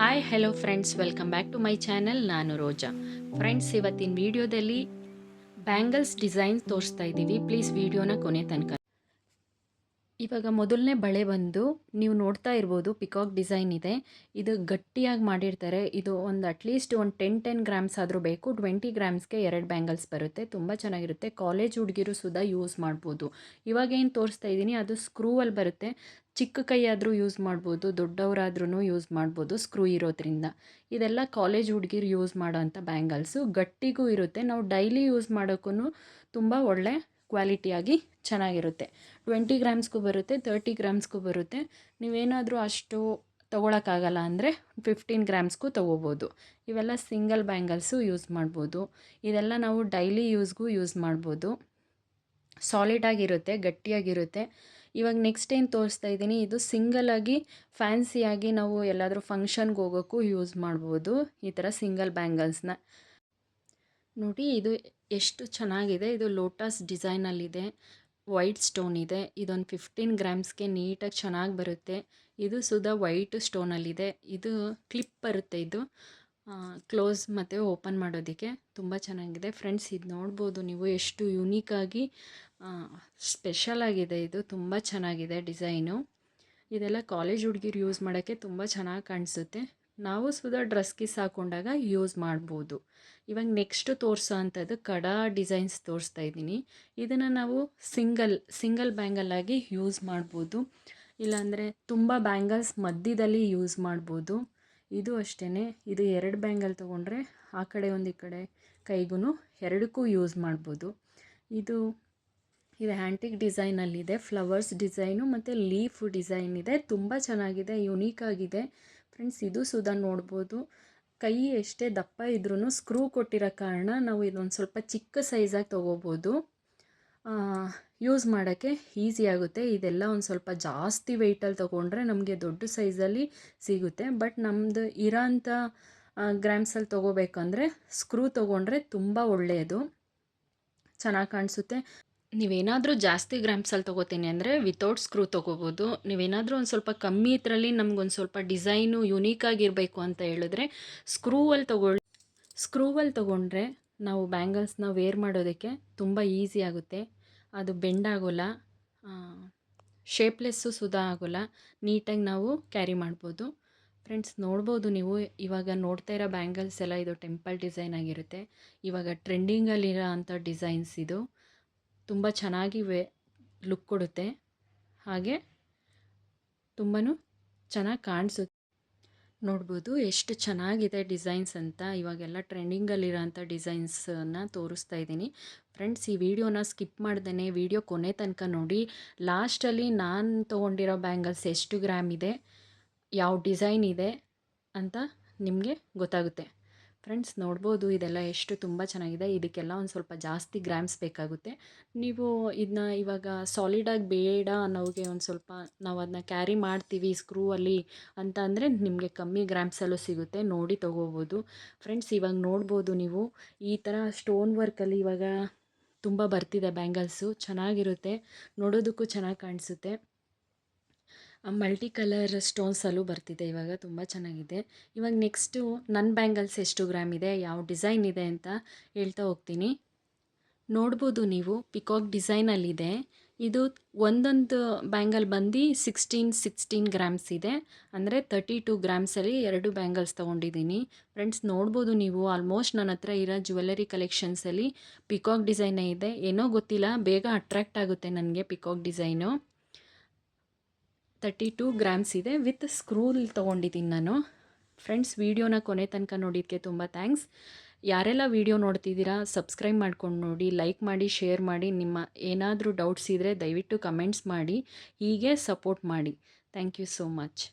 Hi hello friends welcome back to my channel ನಾನು Roja. Friends ಇವತ್ತಿನ ವಿಡಿಯೋದಲ್ಲಿ ಬ್ಯಾಂಗಲ್ಸ್ ಡಿಸೈನ್ಸ್ ತೋರಿಸ್ತಾ ಇದ್ದೀವಿ. ಪ್ಲೀಸ್ ವಿಡಿಯೋನ ಕೊನೆ ತನಕ ಇವಾಗ ಮೊದಲನೇ ಬಳೆ ಬಂದು ನೀವು ನೋಡ್ತಾ ಇರ್ಬೋದು ಪಿಕಾಕ್ ಡಿಸೈನ್ ಇದೆ. ಇದು ಗಟ್ಟಿಯಾಗಿ ಮಾಡಿರ್ತಾರೆ. ಇದು ಒಂದು ಅಟ್ಲೀಸ್ಟ್ ಒಂದು ಟೆನ್ ಟೆನ್ ಗ್ರಾಮ್ಸ್ ಆದರೂ ಬೇಕು. ಟ್ವೆಂಟಿ ಗ್ರಾಮ್ಸ್ಗೆ ಎರಡು ಬ್ಯಾಂಗಲ್ಸ್ ಬರುತ್ತೆ. ತುಂಬ ಚೆನ್ನಾಗಿರುತ್ತೆ. ಕಾಲೇಜ್ ಹುಡುಗಿರು ಸುಧಾ ಯೂಸ್ ಮಾಡ್ಬೋದು. ಇವಾಗೇನು ತೋರಿಸ್ತಾ ಇದ್ದೀನಿ ಅದು ಸ್ಕ್ರೂವಲ್ಲಿ ಬರುತ್ತೆ. ಚಿಕ್ಕ ಕೈಯಾದರೂ ಯೂಸ್ ಮಾಡ್ಬೋದು ದೊಡ್ಡವರಾದ್ರೂ ಯೂಸ್ ಮಾಡ್ಬೋದು ಸ್ಕ್ರೂ ಇರೋದ್ರಿಂದ. ಇದೆಲ್ಲ ಕಾಲೇಜ್ ಹುಡುಗಿರು ಯೂಸ್ ಮಾಡೋವಂಥ ಬ್ಯಾಂಗಲ್ಸು ಗಟ್ಟಿಗೂ ಇರುತ್ತೆ. ನಾವು ಡೈಲಿ ಯೂಸ್ ಮಾಡೋಕ್ಕೂ ತುಂಬ ಒಳ್ಳೆ ಕ್ವಾಲಿಟಿಯಾಗಿ ಚೆನ್ನಾಗಿರುತ್ತೆ. ಟ್ವೆಂಟಿ ಗ್ರಾಮ್ಸ್ಗೂ ಬರುತ್ತೆ ತರ್ಟಿ ಗ್ರಾಮ್ಸ್ಗೂ ಬರುತ್ತೆ. ನೀವೇನಾದರೂ ಅಷ್ಟು ತೊಗೊಳಕ್ಕಾಗಲ್ಲ ಅಂದರೆ ಫಿಫ್ಟೀನ್ ಗ್ರಾಮ್ಸ್ಗೂ ತೊಗೋಬೋದು. ಇವೆಲ್ಲ ಸಿಂಗಲ್ ಬ್ಯಾಂಗಲ್ಸು ಯೂಸ್ ಮಾಡ್ಬೋದು. ಇದೆಲ್ಲ ನಾವು ಡೈಲಿ ಯೂಸ್ಗೂ ಯೂಸ್ ಮಾಡ್ಬೋದು. ಸಾಲಿಡಾಗಿರುತ್ತೆ, ಗಟ್ಟಿಯಾಗಿರುತ್ತೆ. ಇವಾಗ ನೆಕ್ಸ್ಟ್ ಏನು ತೋರಿಸ್ತಾ ಇದ್ದೀನಿ, ಇದು ಸಿಂಗಲಾಗಿ ಫ್ಯಾನ್ಸಿಯಾಗಿ ನಾವು ಎಲ್ಲಾದರೂ ಫಂಕ್ಷನ್ಗೆ ಹೋಗೋಕ್ಕೂ ಯೂಸ್ ಮಾಡ್ಬೋದು ಈ ಥರ ಸಿಂಗಲ್ ಬ್ಯಾಂಗಲ್ಸ್ನ. ನೋಡಿ, ಇದು ಎಷ್ಟು ಚೆನ್ನಾಗಿದೆ. ಇದು ಲೋಟಸ್ ಡಿಸೈನಲ್ಲಿದೆ. ವೈಟ್ ಸ್ಟೋನ್ ಇದೆ. ಇದೊಂದು ಫಿಫ್ಟೀನ್ ಗ್ರಾಮ್ಸ್ಗೆ ನೀಟಾಗಿ ಚೆನ್ನಾಗಿ ಬರುತ್ತೆ. ಇದು ಸುಧಾ ವೈಟ್ ಸ್ಟೋನಲ್ಲಿದೆ. ಇದು ಕ್ಲಿಪ್ ಬರುತ್ತೆ ಇದು. ಕ್ಲೋಸ್ ಮತ್ತು ಓಪನ್ ಮಾಡೋದಕ್ಕೆ ತುಂಬ ಚೆನ್ನಾಗಿದೆ. ಫ್ರೆಂಡ್ಸ್, ಇದು ನೋಡ್ಬೋದು ನೀವು ಎಷ್ಟು ಯುನೀಕಾಗಿ ಸ್ಪೆಷಲ್ ಆಗಿದೆ ಇದು. ತುಂಬ ಚೆನ್ನಾಗಿದೆ ಡಿಸೈನು. ಇದೆಲ್ಲ ಕಾಲೇಜ್ ಹುಡುಗಿರು ಯೂಸ್ ಮಾಡೋಕ್ಕೆ ತುಂಬ ಚೆನ್ನಾಗಿ ಕಾಣಿಸುತ್ತೆ. ನಾವು ಸುಧಾ ಡ್ರೆಸ್ ಗಿಸ್ ಹಾಕೊಂಡಾಗ ಯೂಸ್ ಮಾಡ್ಬೋದು. ಇವಾಗ ನೆಕ್ಸ್ಟ್ ತೋರಿಸೋ ಅಂಥದ್ದು ಕಡಾ ಡಿಸೈನ್ಸ್ ತೋರಿಸ್ತಾ ಇದ್ದೀನಿ. ಇದನ್ನು ನಾವು ಸಿಂಗಲ್ ಸಿಂಗಲ್ ಬ್ಯಾಂಗಲ್ಲಾಗಿ ಯೂಸ್ ಮಾಡ್ಬೋದು. ಇಲ್ಲಾಂದರೆ ತುಂಬ ಬ್ಯಾಂಗಲ್ಸ್ ಮಧ್ಯದಲ್ಲಿ ಯೂಸ್ ಮಾಡ್ಬೋದು. ಇದು ಅಷ್ಟೇ ಇದು ಎರಡು ಬ್ಯಾಂಗಲ್ ತೊಗೊಂಡ್ರೆ ಆ ಕಡೆ ಒಂದು ಈ ಕಡೆ ಕೈಗೂ ಎರಡಕ್ಕೂ ಯೂಸ್ ಮಾಡ್ಬೋದು. ಇದು ಇದು ಹ್ಯಾಂಟಿಕ್ ಡಿಸೈನಲ್ಲಿದೆ ಫ್ಲವರ್ಸ್ ಡಿಸೈನು ಮತ್ತು ಲೀಫ್ ಡಿಸೈನ್ ಇದೆ. ತುಂಬ ಚೆನ್ನಾಗಿದೆ ಯುನೀಕ್ ಆಗಿದೆ. ಫ್ರೆಂಡ್ಸ್, ಇದು ಸುಧಾ ನೋಡ್ಬೋದು. ಕೈ ಎಷ್ಟೇ ದಪ್ಪ ಇದ್ರೂ ಸ್ಕ್ರೂ ಕೊಟ್ಟಿರೋ ಕಾರಣ ನಾವು ಇದೊಂದು ಸ್ವಲ್ಪ ಚಿಕ್ಕ ಸೈಜಾಗಿ ತೊಗೋಬೋದು. ಯೂಸ್ ಮಾಡೋಕ್ಕೆ ಈಸಿ ಆಗುತ್ತೆ. ಇದೆಲ್ಲ ಒಂದು ಸ್ವಲ್ಪ ಜಾಸ್ತಿ ವೆಯ್ಟಲ್ಲಿ ತೊಗೊಂಡ್ರೆ ನಮಗೆ ದೊಡ್ಡ ಸೈಜಲ್ಲಿ ಸಿಗುತ್ತೆ. ಬಟ್ ನಮ್ಮದು ಇರೋಂಥ ಗ್ರಾಮ್ಸಲ್ಲಿ ತೊಗೋಬೇಕಂದ್ರೆ ಸ್ಕ್ರೂ ತೊಗೊಂಡ್ರೆ ತುಂಬ ಒಳ್ಳೆಯದು. ಚೆನ್ನಾಗಿ ಕಾಣಿಸುತ್ತೆ. ನೀವೇನಾದರೂ ಜಾಸ್ತಿ ಗ್ರಾಮ್ಸಲ್ಲಿ ತೊಗೋತೀನಿ ಅಂದರೆ ವಿತೌಟ್ ಸ್ಕ್ರೂ ತೊಗೋಬೋದು. ನೀವೇನಾದರೂ ಒಂದು ಸ್ವಲ್ಪ ಕಮ್ಮಿ ಇದರಲ್ಲಿ ನಮ್ಗೊಂದು ಸ್ವಲ್ಪ ಡಿಸೈನು ಯುನೀಕ್ ಆಗಿರಬೇಕು ಅಂತ ಹೇಳಿದ್ರೆ ಸ್ಕ್ರೂವಲ್ಲಿ ತೊಗೊಳ್ ಸ್ಕ್ರೂವಲ್ಲಿ ತೊಗೊಂಡ್ರೆ ನಾವು ಬ್ಯಾಂಗಲ್ಸ್ನ ವೇರ್ ಮಾಡೋದಕ್ಕೆ ತುಂಬ ಈಸಿ ಆಗುತ್ತೆ. ಅದು ಬೆಂಡ್ ಆಗೋಲ್ಲ ಶೇಪ್ಲೆಸ್ಸು ಸುಧಾ ಆಗೋಲ್ಲ ನೀಟಾಗಿ ನಾವು ಕ್ಯಾರಿ ಮಾಡ್ಬೋದು. ಫ್ರೆಂಡ್ಸ್ ನೋಡ್ಬೋದು ನೀವು, ಇವಾಗ ನೋಡ್ತಾ ಇರೋ ಬ್ಯಾಂಗಲ್ಸ್ ಎಲ್ಲ ಇದು ಟೆಂಪಲ್ ಡಿಸೈನ್ ಆಗಿರುತ್ತೆ. ಇವಾಗ ಟ್ರೆಂಡಿಂಗಲ್ಲಿರೋ ಅಂಥ ಡಿಸೈನ್ಸ್ ಇದು. ತುಂಬ ಚೆನ್ನಾಗಿ ವೇ ಲುಕ್ ಕೊಡುತ್ತೆ. ಹಾಗೆ ತುಂಬಾ ಚೆನ್ನಾಗಿ ಕಾಣಿಸುತ್ತೆ. ನೋಡ್ಬೋದು ಎಷ್ಟು ಚೆನ್ನಾಗಿದೆ ಡಿಸೈನ್ಸ್ ಅಂತ. ಇವಾಗೆಲ್ಲ ಟ್ರೆಂಡಿಂಗಲ್ಲಿರೋಂಥ ಡಿಸೈನ್ಸನ್ನು ತೋರಿಸ್ತಾ ಇದ್ದೀನಿ. ಫ್ರೆಂಡ್ಸ್ ಈ ವಿಡಿಯೋನ ಸ್ಕಿಪ್ ಮಾಡ್ದೇ ವಿಡಿಯೋ ಕೊನೆ ತನಕ ನೋಡಿ. ಲಾಸ್ಟಲ್ಲಿ ನಾನು ತೊಗೊಂಡಿರೋ ಬ್ಯಾಂಗಲ್ಸ್ ಎಷ್ಟು ಗ್ರಾಮ್ ಇದೆ? ಯಾವ ಡಿಸೈನ್ ಇದೆ ಅಂತ ನಿಮಗೆ ಗೊತ್ತಾಗುತ್ತೆ. ಫ್ರೆಂಡ್ಸ್ ನೋಡ್ಬೋದು ಇದೆಲ್ಲ ಎಷ್ಟು ತುಂಬ ಚೆನ್ನಾಗಿದೆ. ಇದಕ್ಕೆಲ್ಲ ಒಂದು ಸ್ವಲ್ಪ ಜಾಸ್ತಿ ಗ್ರಾಮ್ಸ್ ಬೇಕಾಗುತ್ತೆ. ನೀವು ಇದನ್ನ ಇವಾಗ ಸಾಲಿಡಾಗಿ ಬೇಡ ಅನ್ನೋಗೆ ಒಂದು ಸ್ವಲ್ಪ ನಾವು ಅದನ್ನ ಕ್ಯಾರಿ ಮಾಡ್ತೀವಿ ಸ್ಕ್ರೂವಲ್ಲಿ ಅಂತ ಅಂದರೆ ನಿಮಗೆ ಕಮ್ಮಿ ಗ್ರಾಮ್ಸಲ್ಲೂ ಸಿಗುತ್ತೆ. ನೋಡಿ ತೊಗೋಬೋದು. ಫ್ರೆಂಡ್ಸ್ ಇವಾಗ ನೋಡ್ಬೋದು ನೀವು, ಈ ಥರ ಸ್ಟೋನ್ ವರ್ಕಲ್ಲಿ ಇವಾಗ ತುಂಬ ಬರ್ತಿದೆ ಬ್ಯಾಂಗಲ್ಸು ಚೆನ್ನಾಗಿರುತ್ತೆ. ನೋಡೋದಕ್ಕೂ ಚೆನ್ನಾಗಿ ಕಾಣಿಸುತ್ತೆ. ಮಲ್ಟಿ ಕಲರ್ ಸ್ಟೋನ್ಸಲ್ಲೂ ಬರ್ತಿದೆ, ಇವಾಗ ತುಂಬ ಚೆನ್ನಾಗಿದೆ. ಇವಾಗ ನೆಕ್ಸ್ಟು ನನ್ನ ಬ್ಯಾಂಗಲ್ಸ್ ಎಷ್ಟು ಗ್ರಾಮ್ ಇದೆ, ಯಾವ ಡಿಸೈನ್ ಇದೆ ಅಂತ ಹೇಳ್ತಾ ಹೋಗ್ತೀನಿ. ನೋಡ್ಬೋದು ನೀವು ಪಿಕಾಕ್ ಡಿಸೈನಲ್ಲಿದೆ ಇದು ಒಂದೊಂದು ಬ್ಯಾಂಗಲ್ ಬಂದು ಸಿಕ್ಸ್ಟೀನ್ ಸಿಕ್ಸ್ಟೀನ್ ಗ್ರಾಮ್ಸ್ ಇದೆ. ಅಂದರೆ ತರ್ಟಿ ಟು ಗ್ರಾಮ್ಸಲ್ಲಿ ಎರಡು ಬ್ಯಾಂಗಲ್ಸ್ ತೊಗೊಂಡಿದ್ದೀನಿ. ಫ್ರೆಂಡ್ಸ್ ನೋಡ್ಬೋದು ನೀವು ಆಲ್ಮೋಸ್ಟ್ ನನ್ನ ಹತ್ರ ಇರೋ ಜ್ಯುವೆಲ್ಲರಿ ಕಲೆಕ್ಷನ್ಸಲ್ಲಿ ಪಿಕಾಕ್ ಡಿಸೈನೇ ಇದೆ. ಏನೋ ಗೊತ್ತಿಲ್ಲ, ಬೇಗ ಅಟ್ರ್ಯಾಕ್ಟ್ ಆಗುತ್ತೆ ನನಗೆ peacock design thirty two grams ಇದೆ. ವಿತ್ ಸ್ಕ್ರೂಲ್ ತೊಗೊಂಡಿದ್ದೀನಿ ನಾನು. ಫ್ರೆಂಡ್ಸ್ ವೀಡಿಯೋನ ಕೊನೆ ತನಕ ನೋಡಿದ್ದಕ್ಕೆ ತುಂಬ ಥ್ಯಾಂಕ್ಸ್. ಯಾರೆಲ್ಲ ವೀಡಿಯೋ ನೋಡ್ತಿದ್ದೀರಾ, ಸಬ್ಸ್ಕ್ರೈಬ್ ಮಾಡ್ಕೊಂಡು ನೋಡಿ, ಲೈಕ್ ಮಾಡಿ, ಶೇರ್ ಮಾಡಿ, ನಿಮ್ಮ ಏನಾದರೂ ಡೌಟ್ಸ್ ಇದ್ದರೆ ದಯವಿಟ್ಟು ಕಮೆಂಟ್ಸ್ ಮಾಡಿ, ಹೀಗೆ ಸಪೋರ್ಟ್ ಮಾಡಿ. Thank you so much.